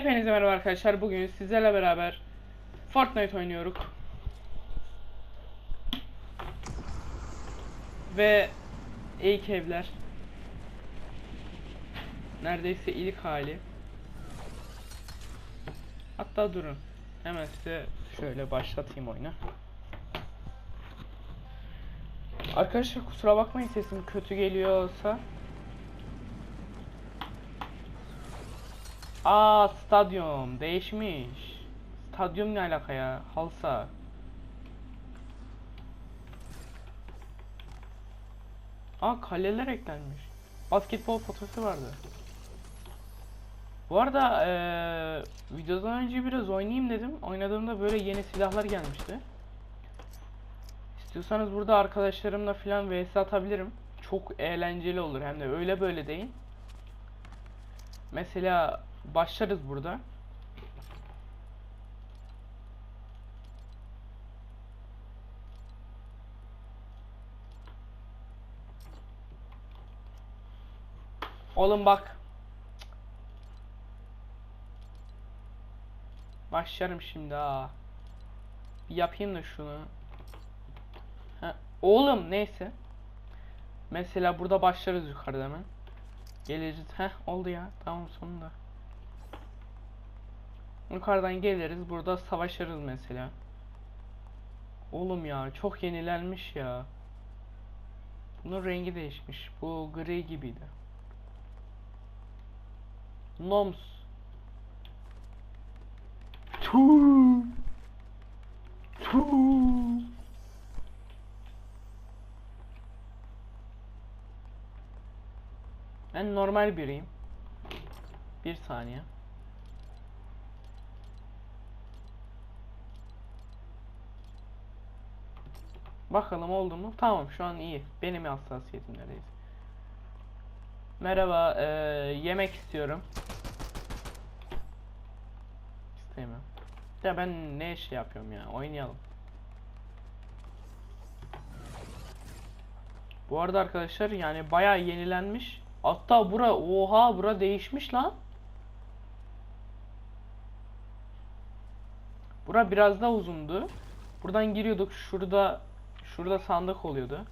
Hepinize merhaba arkadaşlar. Bugün sizlerle beraber Fortnite oynuyoruz. Ve ilk evler. Neredeyse ilk hali. Hatta durun. Hemen size şöyle başlatayım oyunu. Arkadaşlar kusura bakmayın sesim kötü geliyorsa. Aa stadyum değişmiş. Stadyum ne alaka ya? Halsa. Aa kaleler eklenmiş. Basketbol potası vardı. Bu arada eee videodan önce biraz oynayayım dedim. Oynadığımda böyle yeni silahlar gelmişti. İstiyorsanız burada arkadaşlarımla falan vs atabilirim. Çok eğlenceli olur hem de öyle böyle değil. Mesela başlarız burada. Oğlum bak. Başlarım şimdi ha. Bir yapayım da şunu. Ha, oğlum neyse. Mesela burada başlarız yukarıda hemen. Geliriz. Heh oldu ya. Tamam sonunda. Yukarıdan geliriz. Burada savaşırız mesela. Oğlum ya çok yenilenmiş ya. Bunun rengi değişmiş. Bu gri gibiydi. Noms. Tuuu. Tuuu. Ben normal biriyim. Bir saniye. Bakalım oldu mu? Tamam şu an iyi. Benim hassasiyetim neredeyse. Merhaba, eee, yemek istiyorum. İstemem. Ya ben ne şey yapıyorum ya? Oynayalım. Bu arada arkadaşlar yani bayağı yenilenmiş. Hatta bura oha bura değişmiş lan. Bura biraz daha uzundu. Buradan giriyorduk şurada şurada sandık oluyordu.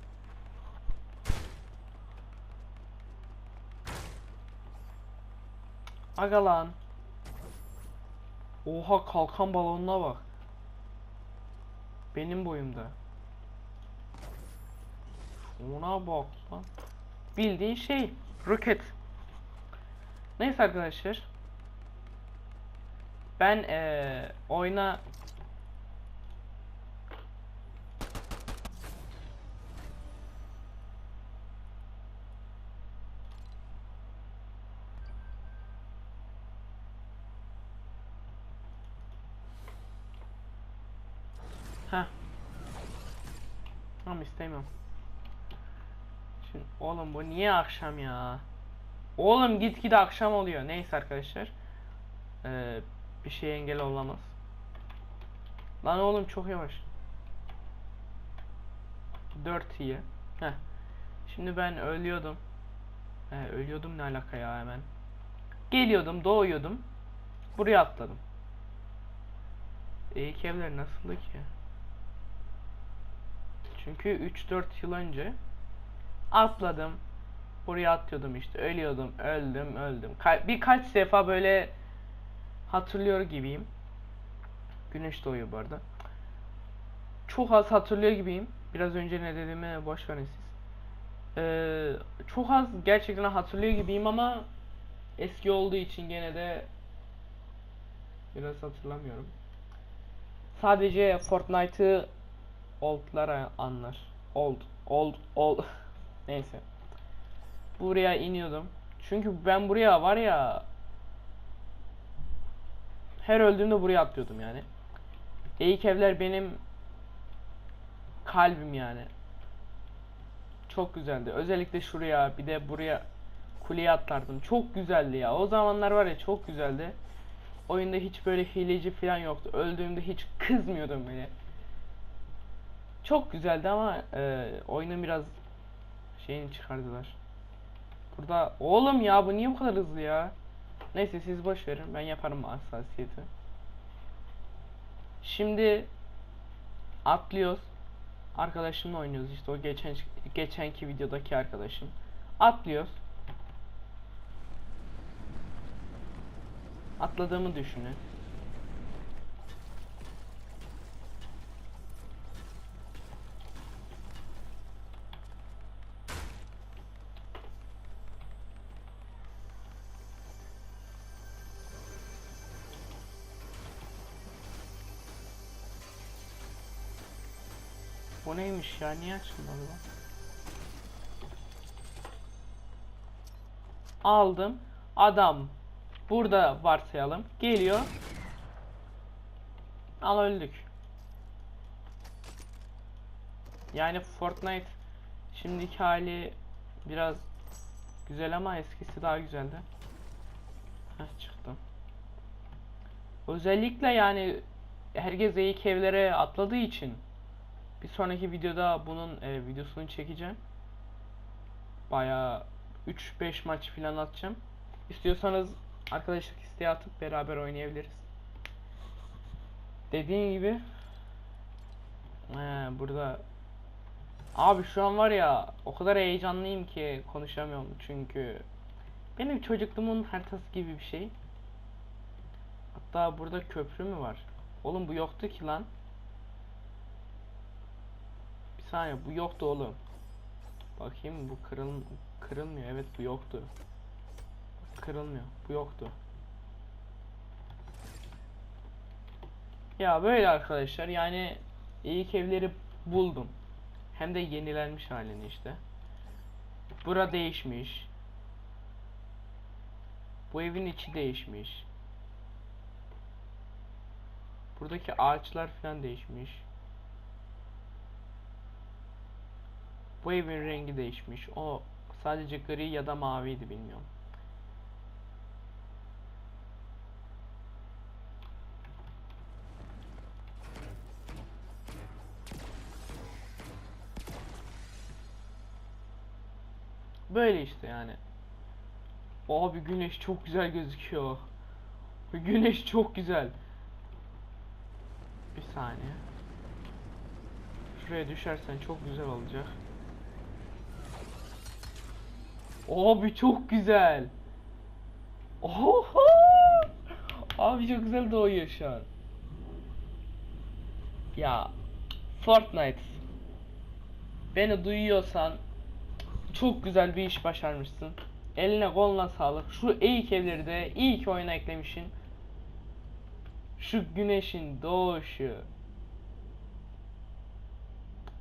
Aga lan. Oha kalkan balonuna bak. Benim boyumda. Ona bak lan. Bildiğin şey. Roket. Neyse arkadaşlar. Ben eee oyuna Heh. Tamam istemiyorum. Şimdi oğlum bu niye akşam ya? Oğlum gitgide akşam oluyor. Neyse arkadaşlar. Ee, bir şey engel olamaz. Lan oğlum çok yavaş. 4 iyi. Heh. Şimdi ben ölüyordum. He, ölüyordum ne alaka ya hemen. Geliyordum, doğuyordum. Buraya atladım. İlk evler nasıldı ki? Çünkü 3-4 yıl önce atladım. Buraya atıyordum işte. Ölüyordum. Öldüm. Öldüm. Ka- birkaç defa böyle hatırlıyor gibiyim. Güneş doğuyor bu arada. Çok az hatırlıyor gibiyim. Biraz önce ne dediğimi boş verin siz. Ee, çok az gerçekten hatırlıyor gibiyim ama eski olduğu için gene de biraz hatırlamıyorum. Sadece Fortnite'ı old'lar anlar. Old, old, old. Neyse. Buraya iniyordum. Çünkü ben buraya var ya her öldüğümde buraya atlıyordum yani. İlk evler benim kalbim yani. Çok güzeldi. Özellikle şuraya bir de buraya kuleye atlardım. Çok güzeldi ya. O zamanlar var ya çok güzeldi. Oyunda hiç böyle hileci falan yoktu. Öldüğümde hiç kızmıyordum bile. Çok güzeldi ama e, oyunun biraz şeyini çıkardılar. Burada oğlum ya bu niye bu kadar hızlı ya? Neyse siz boş verin ben yaparım hassasiyeti. Şimdi atlıyoruz. Arkadaşımla oynuyoruz işte o geçen geçenki videodaki arkadaşım. Atlıyoruz. Atladığımı düşünün. Bu neymiş ya? Niye açılmadı lan? Aldım. Adam burada varsayalım. Geliyor. Al öldük. Yani Fortnite şimdiki hali biraz güzel ama eskisi daha güzeldi. Heh çıktım. Özellikle yani herkes ilk evlere atladığı için bir sonraki videoda bunun e, videosunu çekeceğim. Bayağı 3-5 maç falan atacağım. İstiyorsanız arkadaşlık isteği atıp beraber oynayabiliriz. Dediğim gibi ee, burada abi şu an var ya o kadar heyecanlıyım ki konuşamıyorum çünkü benim çocukluğumun haritası gibi bir şey. Hatta burada köprü mü var? Oğlum bu yoktu ki lan. Saniye bu yoktu oğlum. Bakayım bu kırıl kırılmıyor. Evet bu yoktu. Kırılmıyor. Bu yoktu. Ya böyle arkadaşlar yani ilk evleri buldum. Hem de yenilenmiş halini işte. Bura değişmiş. Bu evin içi değişmiş. Buradaki ağaçlar falan değişmiş. Bu evin rengi değişmiş. O sadece gri ya da maviydi bilmiyorum. Böyle işte yani. Abi güneş çok güzel gözüküyor. Güneş çok güzel. Bir saniye. Şuraya düşersen çok güzel olacak. Abi çok güzel. Oho! Abi çok güzel doğuyor şu an. Ya Fortnite beni duyuyorsan çok güzel bir iş başarmışsın. Eline koluna sağlık. Şu ilk evleri de iyi ki oyuna eklemişsin. Şu güneşin doğuşu.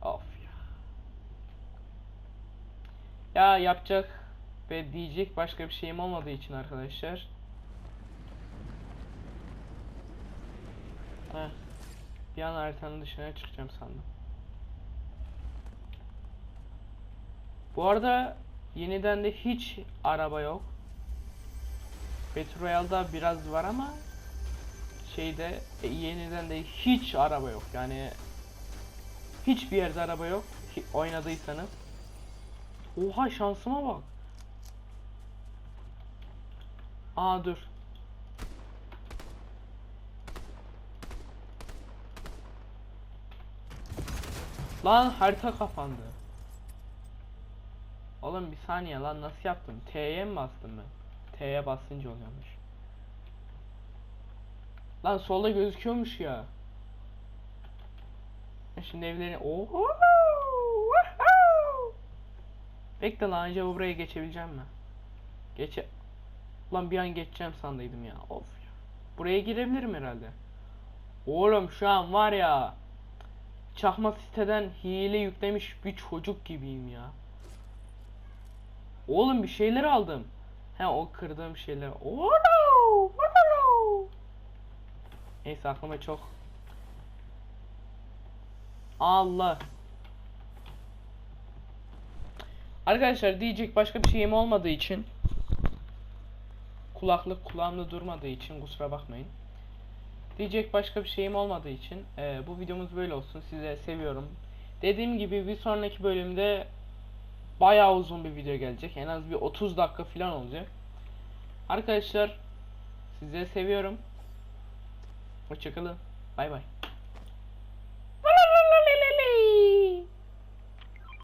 Of ya. Ya yapacak ve diyecek başka bir şeyim olmadığı için arkadaşlar. Heh. Bir an haritanın dışına çıkacağım sandım. Bu arada yeniden de hiç araba yok. Royale'da biraz var ama şeyde e, yeniden de hiç araba yok. Yani hiçbir yerde araba yok. Oynadıysanız. Oha şansıma bak. Aa dur. Lan harita kapandı. Oğlum bir saniye lan nasıl yaptım? T'ye mi bastım ben? T'ye basınca oluyormuş. Lan solda gözüküyormuş ya. Şimdi evlerini... Oho! Bekle lan acaba buraya geçebileceğim mi? Geçe... Lan bir an geçeceğim sandıydım ya. Of ya. Buraya girebilirim herhalde. Oğlum şu an var ya. Çakma siteden hile yüklemiş bir çocuk gibiyim ya. Oğlum bir şeyler aldım. He o kırdığım şeyler. No! Neyse aklıma çok. Allah. Arkadaşlar diyecek başka bir şeyim olmadığı için kulaklık kulağımda durmadığı için kusura bakmayın. Diyecek başka bir şeyim olmadığı için e, bu videomuz böyle olsun. Size seviyorum. Dediğim gibi bir sonraki bölümde bayağı uzun bir video gelecek. En az bir 30 dakika falan olacak. Arkadaşlar Sizleri seviyorum. Hoşçakalın. Bay bay.